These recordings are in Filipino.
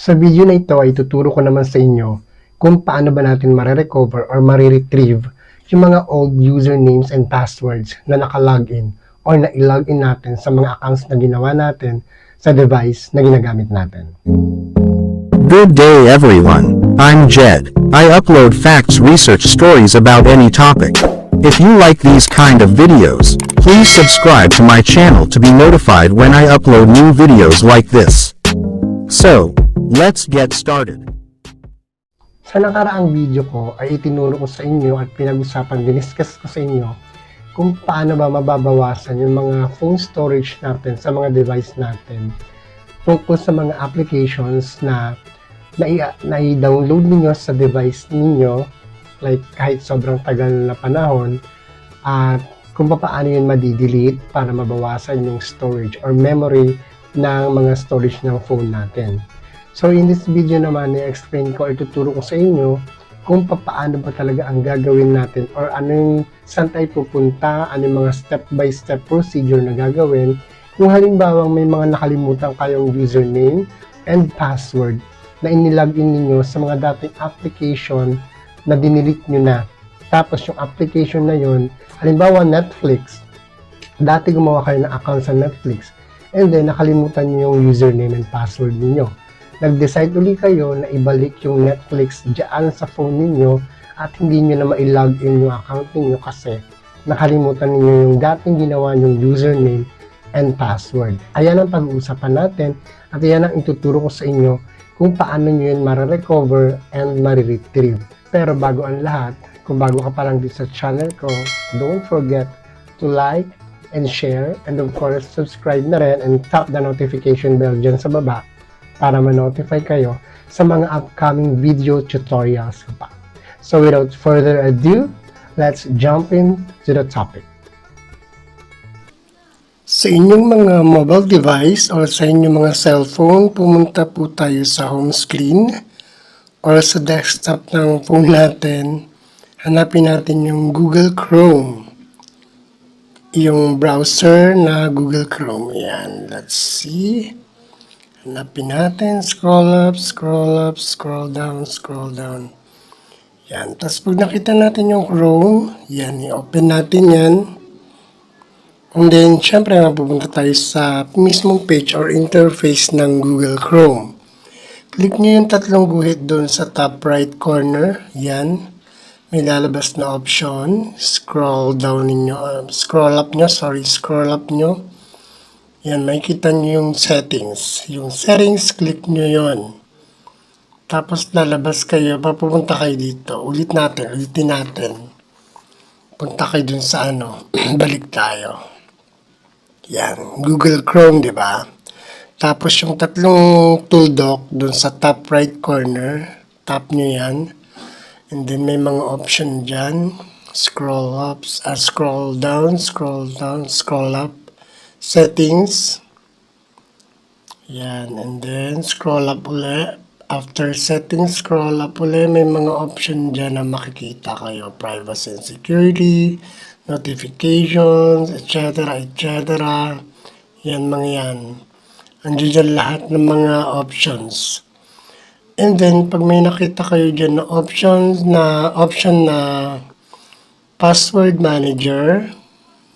Sa video na ito ay tuturo ko naman sa inyo kung paano ba natin marirecover or mariretrieve yung mga old usernames and passwords na nakalogin or na ilogin natin sa mga accounts na ginawa natin sa device na ginagamit natin. Good day everyone, I'm Jed. I upload facts research stories about any topic. If you like these kind of videos, please subscribe to my channel to be notified when I upload new videos like this. So, let's get started. Sa nakaraang video ko ay itinuro ko sa inyo at pinag-usapan, diniscuss ko sa inyo kung paano ba mababawasan yung mga phone storage natin sa mga device natin tungkol sa mga applications na nai-download ninyo sa device ninyo like kahit sobrang tagal na panahon at kung paano yun madidelete para mabawasan yung storage or memory ng mga storage ng phone natin. So in this video naman, i-explain ko or tuturo ko sa inyo kung paano ba talaga ang gagawin natin or ano yung saan tayo pupunta, ano yung mga step-by-step procedure na gagawin kung halimbawa may mga nakalimutan kayong username and password na inilagin ninyo sa mga dating application na dinilit nyo na. Tapos yung application na yun, halimbawa Netflix, dati gumawa kayo ng account sa Netflix, and then nakalimutan nyo yung username and password ninyo. Nag-decide uli kayo na ibalik yung Netflix dyan sa phone ninyo at hindi nyo na ma-log in yung account ninyo kasi nakalimutan ninyo yung dating ginawa yung username and password. Ayan ang pag-uusapan natin at ayan ang ituturo ko sa inyo kung paano nyo yun marirecover and mariretrieve. Pero bago ang lahat, kung bago ka pa lang dito sa channel ko, don't forget to like and share and of course subscribe na rin and tap the notification bell dyan sa baba para ma-notify kayo sa mga upcoming video tutorials ko pa. So without further ado, let's jump into the topic. Sa inyong mga mobile device or sa inyong mga cellphone, pumunta po tayo sa home screen or sa desktop ng phone natin. Hanapin natin yung Google Chrome. Yung browser na Google Chrome. Yan, let's see. Hanapin natin, scroll up, scroll up, scroll down, scroll down. Yan, tapos pag nakita natin yung Chrome, yan, i-open natin yan. And then, syempre, mapupunta tayo sa mismong page or interface ng Google Chrome. Click nyo yung tatlong guhit doon sa top right corner. Yan. May lalabas na option. Scroll down ninyo. uh, scroll up nyo. Sorry, scroll up nyo. Yan, makikita nyo yung settings. Yung settings, click nyo yon. Tapos lalabas kayo, papupunta kayo dito. Ulit natin, ulitin natin. Punta kayo dun sa ano, balik tayo. Yan, Google Chrome, di ba? Tapos yung tatlong tooldock dun sa top right corner, tap nyo yan. And then may mga option dyan. Scroll up, uh, scroll down, scroll down, scroll up. Settings. Yan, and then scroll up ulit. After settings, scroll up ulit. May mga option dyan na makikita kayo. Privacy and security, notifications, etc. etc. Yan mga yan. Andiyan dyan lahat ng mga options. And then, pag may nakita kayo dyan na options na option na password manager,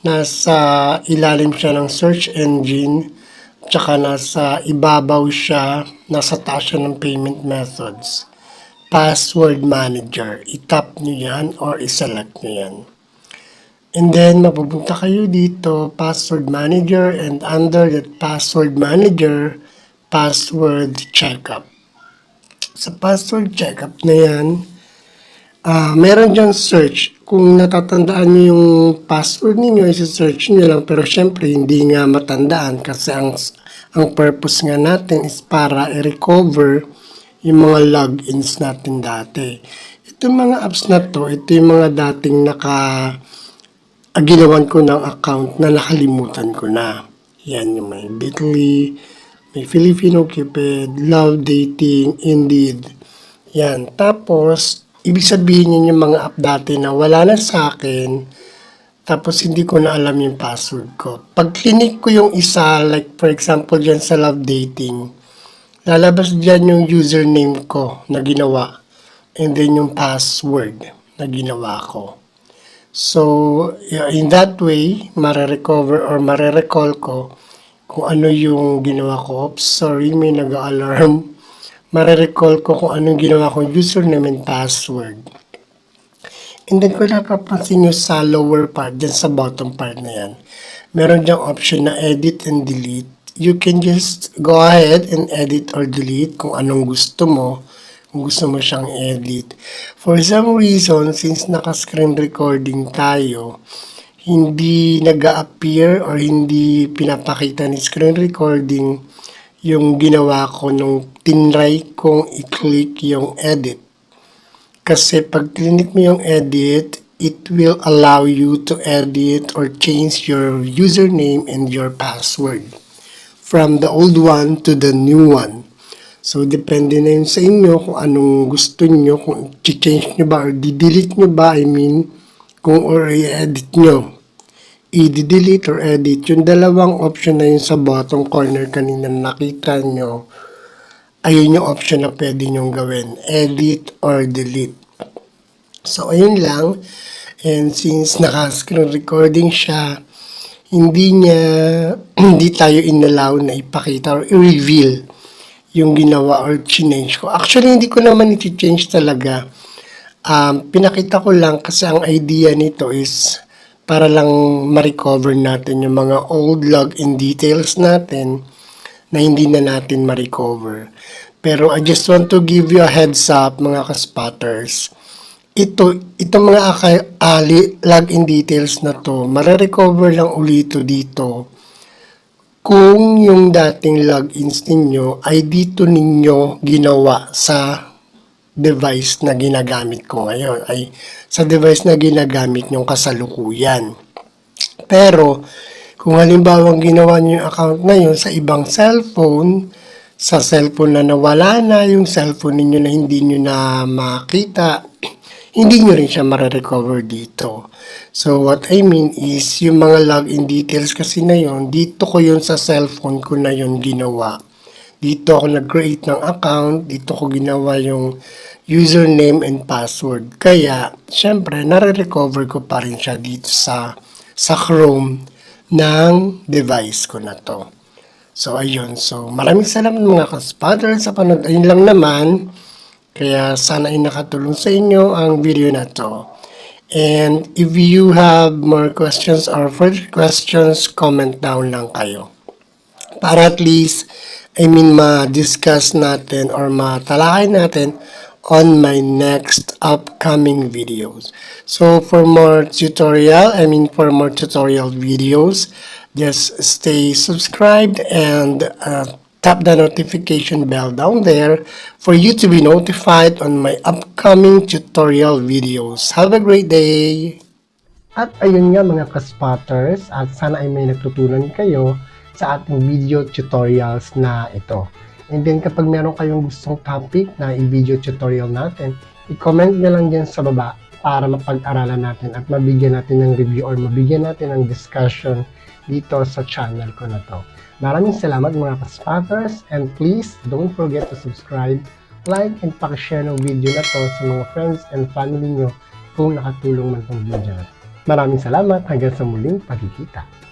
nasa ilalim siya ng search engine, tsaka nasa ibabaw siya, nasa taas siya ng payment methods. Password manager, itap nyo yan or iselect nyo yan. And then, mapupunta kayo dito, password manager, and under that password manager, password checkup. Sa password checkup na yan, ah meron dyan search. Kung natatandaan nyo yung password ninyo, isa-search nyo lang. Pero syempre, hindi nga matandaan kasi ang, ang purpose nga natin is para i-recover yung mga logins natin dati. Itong mga apps na to, ito yung mga dating naka ginawan ko ng account na nakalimutan ko na. Yan yung may Bitly, may Filipino Cupid, Love Dating, Indeed. Yan. Tapos, ibig sabihin yun yung mga app dati na wala na sa akin, tapos hindi ko na alam yung password ko. Pag clinic ko yung isa, like for example dyan sa Love Dating, lalabas dyan yung username ko na ginawa and then yung password na ginawa ko. So, in that way, marirecover or marirecall ko kung ano yung ginawa ko. Oops, sorry, may nag-alarm. Marirecall ko kung ano yung ginawa kong username and password. And then kung napapansin nyo sa lower part, dyan sa bottom part na yan, meron dyang option na edit and delete. You can just go ahead and edit or delete kung anong gusto mo, kung gusto mo siyang edit. For some reason, since naka-screen recording tayo, hindi nag appear or hindi pinapakita ni screen recording yung ginawa ko nung tinry kong i-click yung edit. Kasi pag clinic mo yung edit, it will allow you to edit or change your username and your password from the old one to the new one. So, depende na yun sa inyo kung anong gusto nyo, kung change nyo ba or di-delete nyo ba, I mean, kung or i-edit nyo. I-delete or edit. Yung dalawang option na yun sa bottom corner kanina na nakita nyo, ayun yung option na pwede nyong gawin. Edit or delete. So, ayun lang. And since naka-screen recording siya, hindi niya, hindi tayo inalaw na ipakita or i-reveal yung ginawa or change ko. Actually, hindi ko naman iti-change talaga. Um, pinakita ko lang kasi ang idea nito is para lang ma-recover natin yung mga old login details natin na hindi na natin ma-recover. Pero I just want to give you a heads up mga kaspotters. Ito, itong mga ali, login details na to, mare-recover lang ulito dito kung yung dating logins ninyo ay dito ninyo ginawa sa device na ginagamit ko ngayon ay sa device na ginagamit nyong kasalukuyan. Pero kung halimbawa ginawa niyo yung account na yun sa ibang cellphone, sa cellphone na nawala na, yung cellphone ninyo na hindi nyo na makita, hindi nyo rin siya marirecover dito. So, what I mean is, yung mga login details kasi na yon dito ko yun sa cellphone ko na yon ginawa. Dito ako nag-create ng account, dito ko ginawa yung username and password. Kaya, syempre, nare-recover ko pa rin siya dito sa, sa Chrome ng device ko na to. So, ayun. So, maraming salamat mga kaspatter sa panood. Ayun lang naman. Kaya sana ay nakatulong sa inyo ang video na to. And if you have more questions or further questions, comment down lang kayo. Para at least, I mean, ma-discuss natin or matalakay natin on my next upcoming videos. So for more tutorial, I mean for more tutorial videos, just stay subscribed and uh, tap the notification bell down there for you to be notified on my upcoming tutorial videos. Have a great day! At ayun nga mga kaspotters, at sana ay may natutunan kayo sa ating video tutorials na ito. And then kapag meron kayong gustong topic na i-video tutorial natin, i-comment nyo lang dyan sa baba para mapag-aralan natin at mabigyan natin ng review or mabigyan natin ng discussion dito sa channel ko na to. Maraming salamat mga kaspotters and please don't forget to subscribe, like, and pakishare ng video na to sa mga friends and family nyo kung nakatulong man tong video na. Maraming salamat hanggang sa muling pagkikita.